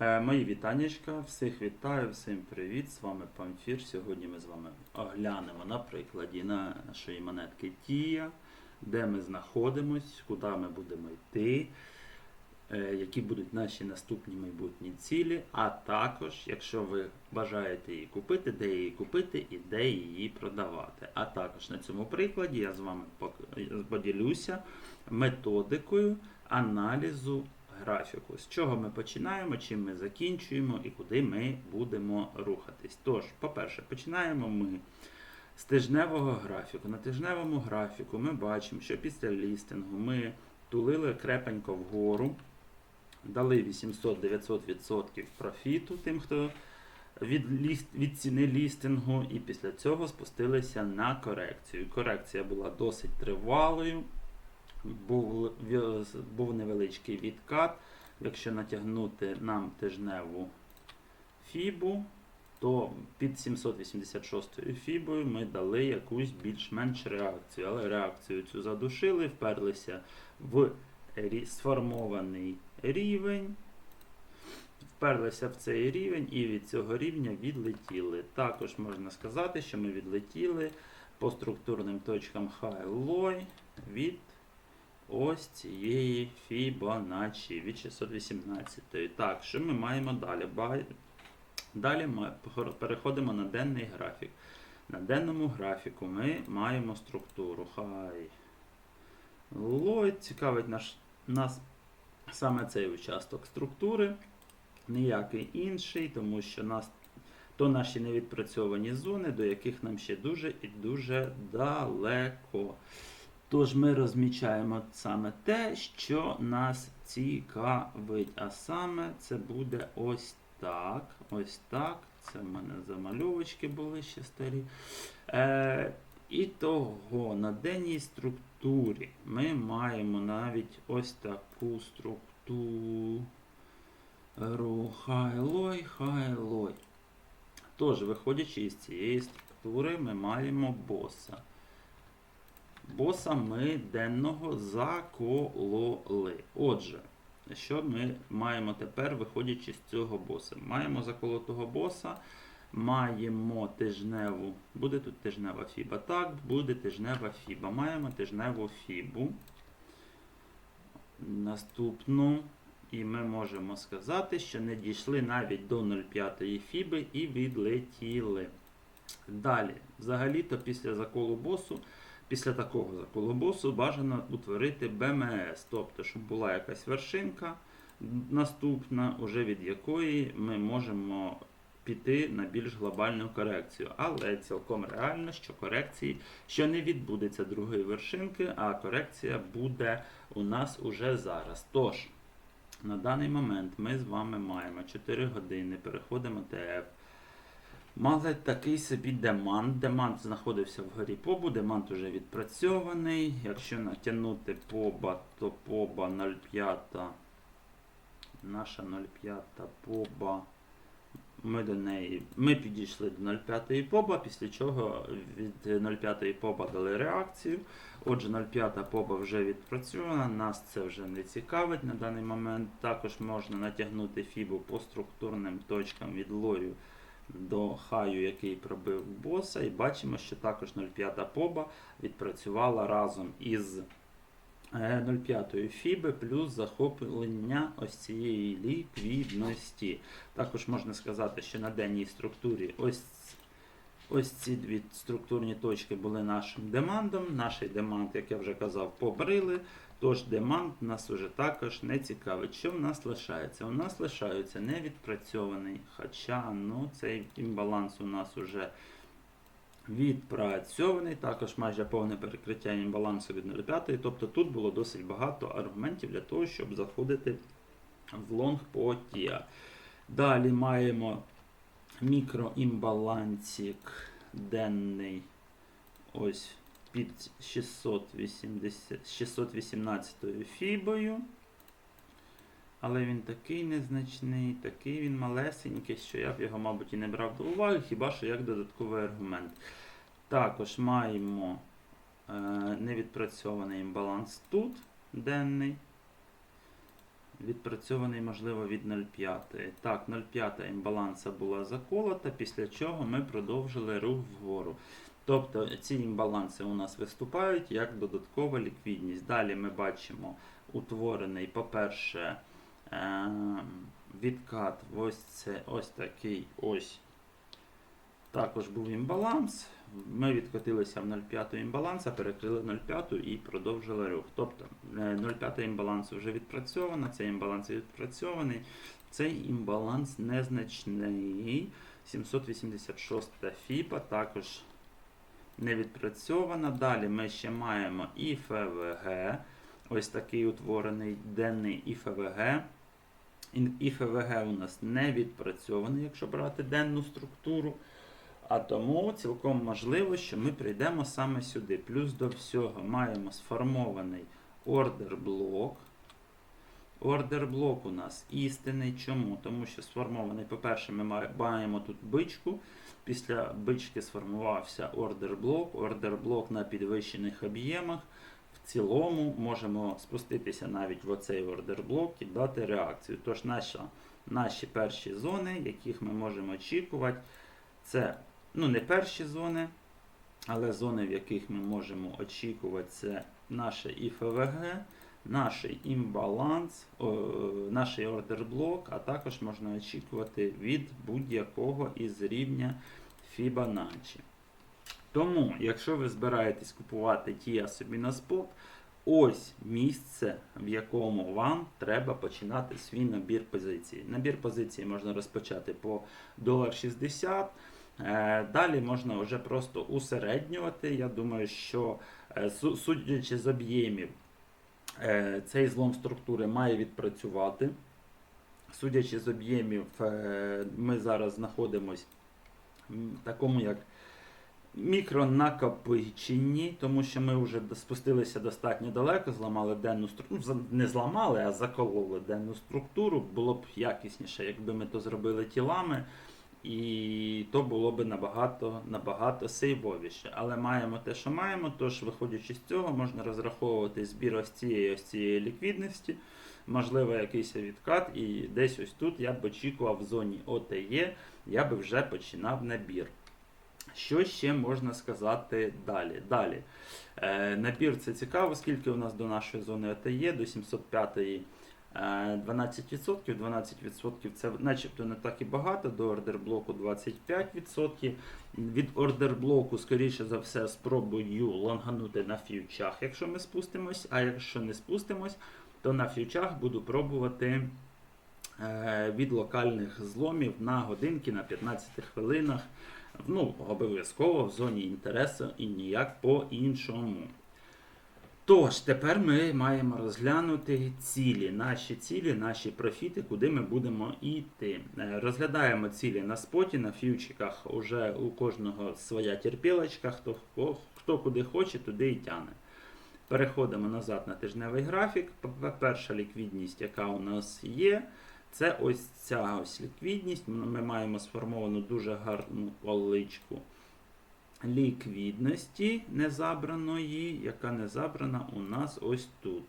Е, Мої вітаннячка, всіх вітаю, всім привіт, з вами Памфір. Сьогодні ми з вами оглянемо на прикладі нашої монетки Тія, де ми знаходимось, куди ми будемо йти, е, які будуть наші наступні майбутні цілі, а також, якщо ви бажаєте її купити, де її купити і де її продавати. А також на цьому прикладі я з вами поділюся методикою аналізу графіку. З чого ми починаємо, чим ми закінчуємо і куди ми будемо рухатись. Тож, по-перше, починаємо ми з тижневого графіку. На тижневому графіку ми бачимо, що після лістингу ми тулили крепенько вгору, дали 800-900% профіту тим, хто від, ліст, від ціни лістингу, і після цього спустилися на корекцію. Корекція була досить тривалою. Був, був невеличкий відкат. Якщо натягнути нам тижневу фібу, то під 786 фібою ми дали якусь більш-менш реакцію. Але реакцію цю задушили, вперлися в сформований рівень. Вперлися в цей рівень і від цього рівня відлетіли. Також можна сказати, що ми відлетіли по структурним точкам High Low від ось цієї Fibonacci від 618. Так, що ми маємо далі? Далі ми переходимо на денний графік. На денному графіку ми маємо структуру High Low. Цікавить наш, нас саме цей участок структури, ніякий інший, тому що нас то наші невідпрацьовані зони, до яких нам ще дуже і дуже далеко. Тож ми розмічаємо саме те, що нас цікавить. А саме це буде ось так. Ось так. Це в мене замальовочки були ще старі. Е, і того на денній структурі ми маємо навіть ось таку структуру. Хайлой, хайлой. Тож, виходячи із цієї структури, ми маємо боса. Боса ми денного закололи. Отже, що ми маємо тепер, виходячи з цього боса? Маємо заколотого боса, маємо тижневу. Буде тут тижнева фіба. Так, буде тижнева фіба. Маємо тижневу фібу. Наступну. І ми можемо сказати, що не дійшли навіть до 0,5 фіби і відлетіли. Далі, взагалі-то після заколу босу, після такого заколу босу бажано утворити БМС, тобто, щоб була якась вершинка наступна, уже від якої ми можемо піти на більш глобальну корекцію. Але цілком реально, що корекції, що не відбудеться другої вершинки, а корекція буде у нас уже зараз. Тож, на даний момент ми з вами маємо 4 години, переходимо ТФ. Мали такий собі демант. Демант знаходився вгорі побу, демант уже відпрацьований. Якщо натягнути поба, то поба 0,5. Наша 0,5 поба. Ми до неї ми підійшли до 0,5 поба, після чого від 0,5 поба дали реакцію. Отже, 0,5 поба вже відпрацьована, нас це вже не цікавить на даний момент. Також можна натягнути фібу по структурним точкам від лою до хаю, який пробив боса. І бачимо, що також 0,5 поба відпрацювала разом із е, 0,5 фіби плюс захоплення ось цієї ліквідності. Також можна сказати, що на денній структурі ось Ось ці дві структурні точки були нашим демандом. Наш деманд, як я вже казав, побрили. Тож деманд нас уже також не цікавить. Що в нас лишається? У нас лишається невідпрацьований, хоча ну, цей імбаланс у нас уже відпрацьований, також майже повне перекриття імбалансу від 0,5. Тобто тут було досить багато аргументів для того, щоб заходити в лонг по TIA. Далі маємо мікроімбалансик денний ось під 680, 618 фібою. Але він такий незначний, такий він малесенький, що я б його, мабуть, і не брав до уваги, хіба що як додатковий аргумент. Також маємо е, невідпрацьований імбаланс тут денний. Відпрацьований, можливо, від 0,5. Так, 0,5 імбаланса була заколота, після чого ми продовжили рух вгору. Тобто ці імбаланси у нас виступають як додаткова ліквідність. Далі ми бачимо утворений, по-перше, е- відкат. Ось це ось такий ось. Також був імбаланс. Ми відкотилися в 0,5 імбаланса, перекрили 0,5 і продовжили рух. Тобто е, 0,5 імбалансу вже відпрацьовано, цей імбаланс відпрацьований. Цей імбаланс незначний. 786 фіпа також не відпрацьована. Далі ми ще маємо і ФВГ. Ось такий утворений денний ІФВГ. ІФВГ у нас не відпрацьований, якщо брати денну структуру. А тому цілком можливо, що ми прийдемо саме сюди. Плюс до всього маємо сформований ордер блок. Ордер блок у нас істинний. Чому? Тому що сформований, по-перше, ми маємо тут бичку. Після бички сформувався ордер блок. Ордер блок на підвищених об'ємах. В цілому можемо спуститися навіть в оцей ордер блок і дати реакцію. Тож наша, наші перші зони, яких ми можемо очікувати, це ну, не перші зони, але зони, в яких ми можемо очікувати, це наше ІФВГ, наш імбаланс, о, наш ордер блок, а також можна очікувати від будь-якого із рівня Fibonacci. Тому, якщо ви збираєтесь купувати TIA собі на спот, ось місце, в якому вам треба починати свій набір позицій. Набір позицій можна розпочати по $1,60. Е, Далі можна вже просто усереднювати. Я думаю, що е, судячи з об'ємів, е, цей злом структури має відпрацювати. Судячи з об'ємів, е, ми зараз знаходимося в такому як мікронакопиченні, тому що ми вже спустилися достатньо далеко, зламали денну структуру. Не зламали, а закололи денну структуру. Було б якісніше, якби ми то зробили тілами. І то було б набагато набагато сейвовіше. Але маємо те, що маємо. Тож, виходячи з цього, можна розраховувати збір ось цієї ось цієї ліквідності, можливо, якийсь відкат, і десь ось тут я б очікував в зоні ОТЕ, я би вже починав набір. Що ще можна сказати далі? Далі. Е, набір це цікаво, скільки у нас до нашої зони ОТЕ, до 705 Е, 12%, 12% це начебто не так і багато, до ордерблоку 25%. Від ордерблоку, скоріше за все, спробую лонганути на фьючах, якщо ми спустимось, а якщо не спустимось, то на фьючах буду пробувати е, від локальних зломів на годинки на 15 хвилинах. Ну, обов'язково в зоні інтересу і ніяк по-іншому. Тож, тепер ми маємо розглянути цілі, наші цілі, наші профіти, куди ми будемо йти. Е, Розглядаємо цілі на споті, на фьючиках. Уже у кожного своя терпілочка, хто, хто, куди хоче, туди і тяне. Переходимо назад на тижневий графік. Перша ліквідність, яка у нас є, це ось ця ось ліквідність. Ми маємо сформовану дуже гарну поличку ліквідності незабраної, яка не забрана у нас ось тут.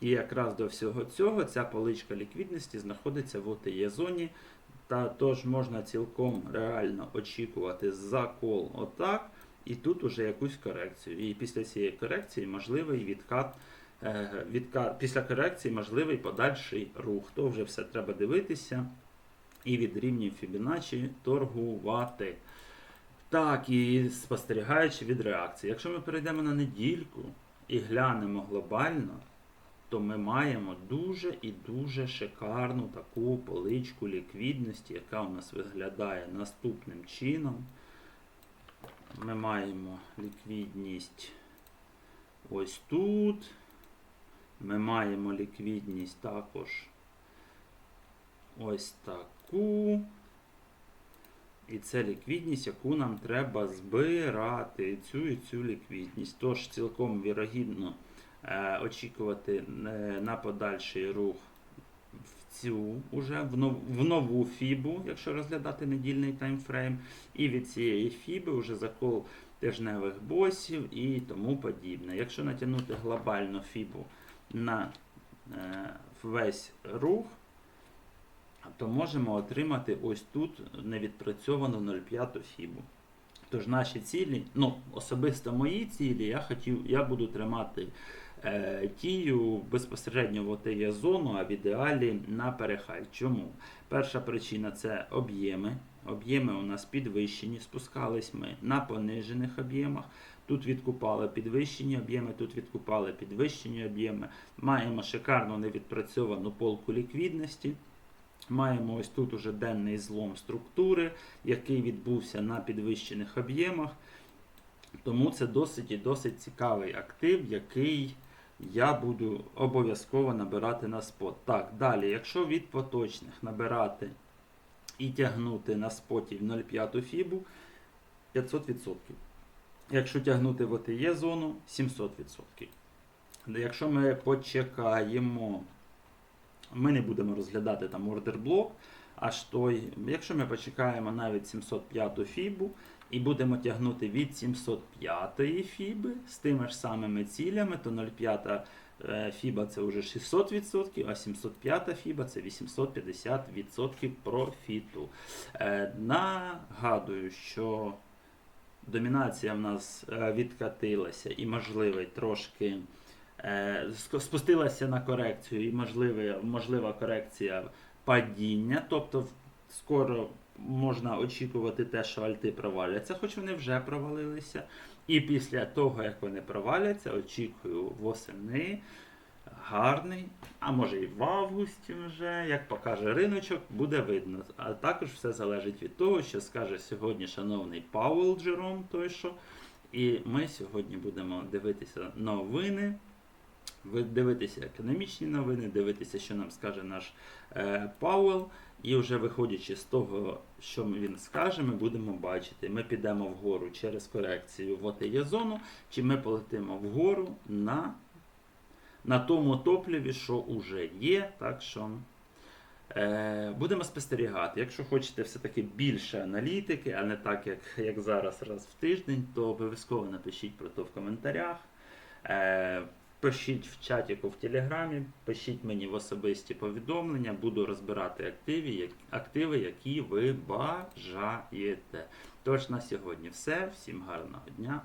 І якраз до всього цього ця поличка ліквідності знаходиться в ОТЄ зоні. Та тож можна цілком реально очікувати закол отак, і тут уже якусь корекцію. І після цієї корекції можливий відкат. е, відкат після корекції можливий подальший рух. То вже все треба дивитися і від рівнів Fibonacci торгувати. Так, і спостерігаючи від реакції. Якщо ми перейдемо на недільку і глянемо глобально, то ми маємо дуже і дуже шикарну таку поличку ліквідності, яка у нас виглядає наступним чином. Ми маємо ліквідність ось тут. Ми маємо ліквідність також ось таку. І це ліквідність, яку нам треба збирати. Цю і цю ліквідність. Тож цілком вірогідно е, очікувати е, на подальший рух в цю уже в, нов, в нову фібу, якщо розглядати недільний таймфрейм. І від цієї фіби вже закол тижневих босів і тому подібне. Якщо натягнути глобальну фібу на е, весь рух, то можемо отримати ось тут невідпрацьовану 0,5 фібу. Тож наші цілі, ну особисто мої цілі, я хотів, я буду тримати е, тію безпосередньо в ОТЄ зону, а в ідеалі на перехай. Чому? Перша причина це об'єми. Об'єми у нас підвищені, спускались ми на понижених об'ємах. Тут відкупали підвищені об'єми, тут відкупали підвищені об'єми. Маємо шикарну невідпрацьовану полку ліквідності. Маємо ось тут уже денний злом структури, який відбувся на підвищених об'ємах. Тому це досить і досить цікавий актив, який я буду обов'язково набирати на спот. Так, далі, якщо від поточних набирати і тягнути на споті в 0,5 фібу 500%. Якщо тягнути в ОТЄ зону 700%. Якщо ми почекаємо, ми не будемо розглядати там ордер блок, аж той, якщо ми почекаємо навіть 705 фібу і будемо тягнути від 705 фіби з тими ж самими цілями, то 0,5 е, фіба це вже 600%, а 705 фіба це 850% профіту. Е, Нагадую, що домінація в нас е, відкатилася і можливий трошки спустилася на корекцію і можливе, можлива корекція падіння. Тобто скоро можна очікувати те, що альти проваляться, хоч вони вже провалилися. І після того, як вони проваляться, очікую восени гарний, а може і в августі вже, як покаже риночок, буде видно. А також все залежить від того, що скаже сьогодні шановний Пауел Джером, той що. І ми сьогодні будемо дивитися новини, ви- дивитися економічні новини, дивитися, що нам скаже наш е, Пауел. І вже виходячи з того, що він скаже, ми будемо бачити, ми підемо вгору через корекцію в ОТЄ зону, чи ми полетимо вгору на, на тому топливі, що вже є. Так що е, будемо спостерігати. Якщо хочете все-таки більше аналітики, а не так, як, як зараз раз в тиждень, то обов'язково напишіть про то в коментарях. Е, Пишіть в чатіку в Телеграмі, пишіть мені в особисті повідомлення, буду розбирати активи, активи, які ви бажаєте. Тож на сьогодні все. Всім гарного дня.